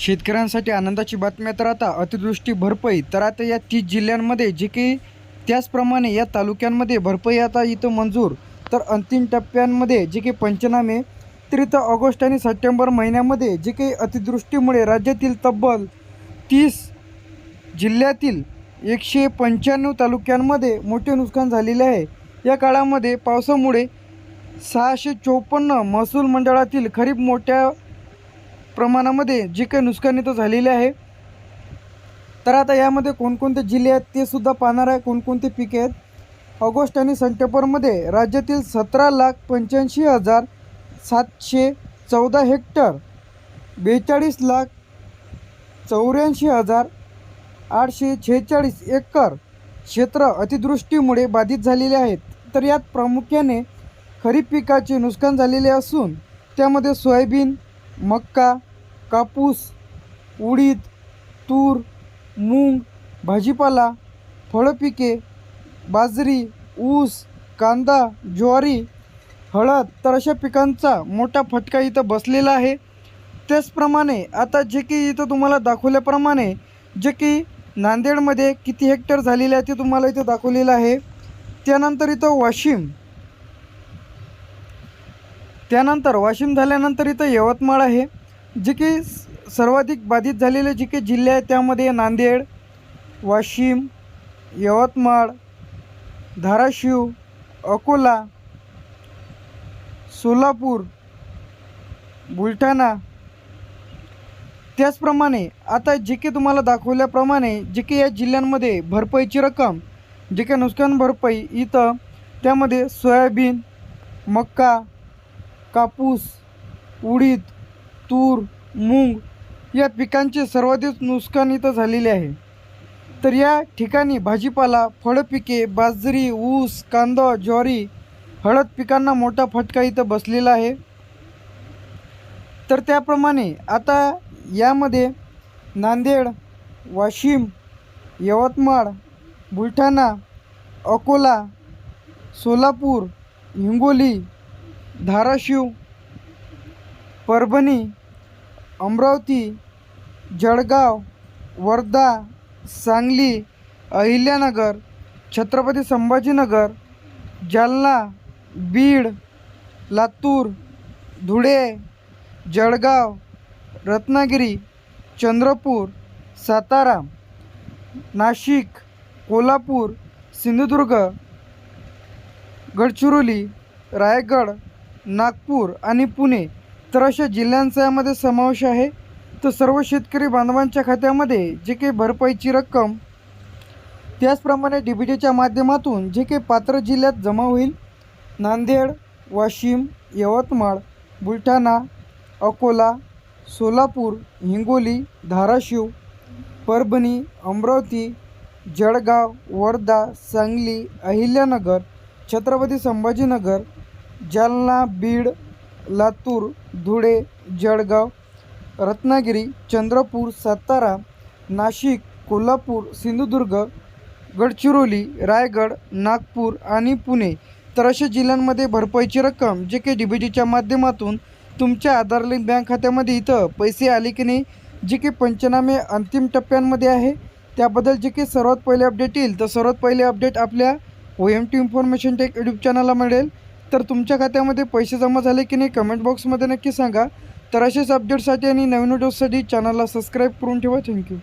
शेतकऱ्यांसाठी आनंदाची बातमी तर आता अतिवृष्टी भरपाई. तर आता या तीस जिल्ह्यांमध्ये जे काही त्याचप्रमाणे या तालुक्यांमध्ये भरपाई आता इथं मंजूर. तर अंतिम टप्प्यांमध्ये जे काही पंचनामे तर इथं ऑगस्ट आणि सप्टेंबर महिन्यामध्ये जे काही अतिवृष्टीमुळे राज्यातील तब्बल तीस जिल्ह्यातील एकशे पंच्याण्णव तालुक्यांमध्ये मोठे नुकसान झालेले आहे. या काळामध्ये पावसामुळे सहाशे चोपन्न महसूल मंडळातील खरीप मोठ्या प्रमाणामध्ये जे काही नुकसानी तर झालेली आहे तर आता यामध्ये कोणकोणते जिल्हे आहेत ते सुद्धा पाहणार आहे कोणकोणते पिके आहेत. ऑगस्ट आणि सप्टेंबरमध्ये राज्यातील सतरा लाख पंच्याऐंशी हजार सातशे चौदा हेक्टर बेचाळीस लाख चौऱ्याऐंशी हजार आठशे छेचाळीस एकर क्षेत्र अतिदृष्टीमुळे बाधित झालेले आहेत. तर यात प्रामुख्याने खरीप पिकाचे नुकसान झालेले असून त्यामध्ये सोयाबीन मक्का कापूस उडीद तूर मूग भाजीपाला फळं पिके बाजरी ऊस कांदा ज्वारी हळद तर अशा पिकांचा मोठा फटका इथं बसलेला आहे. त्याचप्रमाणे आता जे की इथं तुम्हाला दाखवल्याप्रमाणे जे की नांदेडमध्ये किती हेक्टर झालेले आहे ते तुम्हाला इथं दाखवलेलं आहे. त्यानंतर इथं वाशिम त्यानंतर वाशिम झाल्यानंतर इथं यवतमाळ आहे जे की सर्वाधिक बाधित झालेले जे काही जिल्हे आहेत त्यामध्ये नांदेड वाशिम यवतमाळ धाराशिव अकोला सोलापूर बुलढाणा. त्याचप्रमाणे आता जे की तुम्हाला दाखवल्याप्रमाणे जे की या जिल्ह्यांमध्ये भरपाईची रक्कम जे काही नुकसान भरपाई इथं त्यामध्ये सोयाबीन मक्का कापूस उडीद तूर मूग या पिकांचे सर्वाधिक नुकसान इथं झालेले आहे. तर या ठिकाणी भाजीपाला फळपिके बाजरी ऊस कांदा ज्वारी हळद पिकांना मोठा फटका इथं बसलेला आहे. तर त्याप्रमाणे आता यामध्ये नांदेड वाशिम यवतमाळ बुलढाणा अकोला सोलापूर हिंगोली धाराशिव परभणी अमरावती जळगाव वर्धा सांगली अहिल्यानगर छत्रपती संभाजीनगर जालना बीड लातूर धुळे जळगाव रत्नागिरी चंद्रपूर सातारा नाशिक कोल्हापूर सिंधुदुर्ग गडचिरोली रायगड नागपूर आणि पुणे तर अशा जिल्ह्यांचा यामध्ये समावेश आहे. तर सर्व शेतकरी बांधवांच्या खात्यामध्ये जे काही भरपाईची रक्कम त्याचप्रमाणे डी बी टीच्या माध्यमातून जे काही पात्र जिल्ह्यात जमा होईल नांदेड वाशिम यवतमाळ बुलढाणा अकोला सोलापूर हिंगोली धाराशिव परभणी अमरावती जळगाव वर्धा सांगली अहिल्यानगर छत्रपती संभाजीनगर जालना बीड लातूर धुळे जळगाव रत्नागिरी चंद्रपूर सातारा नाशिक कोल्हापूर सिंधुदुर्ग गडचिरोली रायगड नागपूर आणि पुणे तर अशा जिल्ह्यांमध्ये भरपाईची रक्कम जे काही डी बी टीच्या माध्यमातून तुमच्या आधार लिंक बँक खात्यामध्ये इथं पैसे आले की नाही जे काही पंचनामे अंतिम टप्प्यांमध्ये आहे त्याबद्दल जे काही सर्वात पहिले अपडेट येईल तर सर्वात पहिले अपडेट आपल्या O M T information tech YouTube चॅनलला मिळेल. तर तुमच्या खात्यामध्ये पैसे जमा झाले की नाही कमेंट बॉक्समध्ये नक्की सांगा. तर असेच अपडेटसाठी आणि नवीन व्हिडिओसाठी चॅनलला सबस्क्राईब करून ठेवा. थँक्यू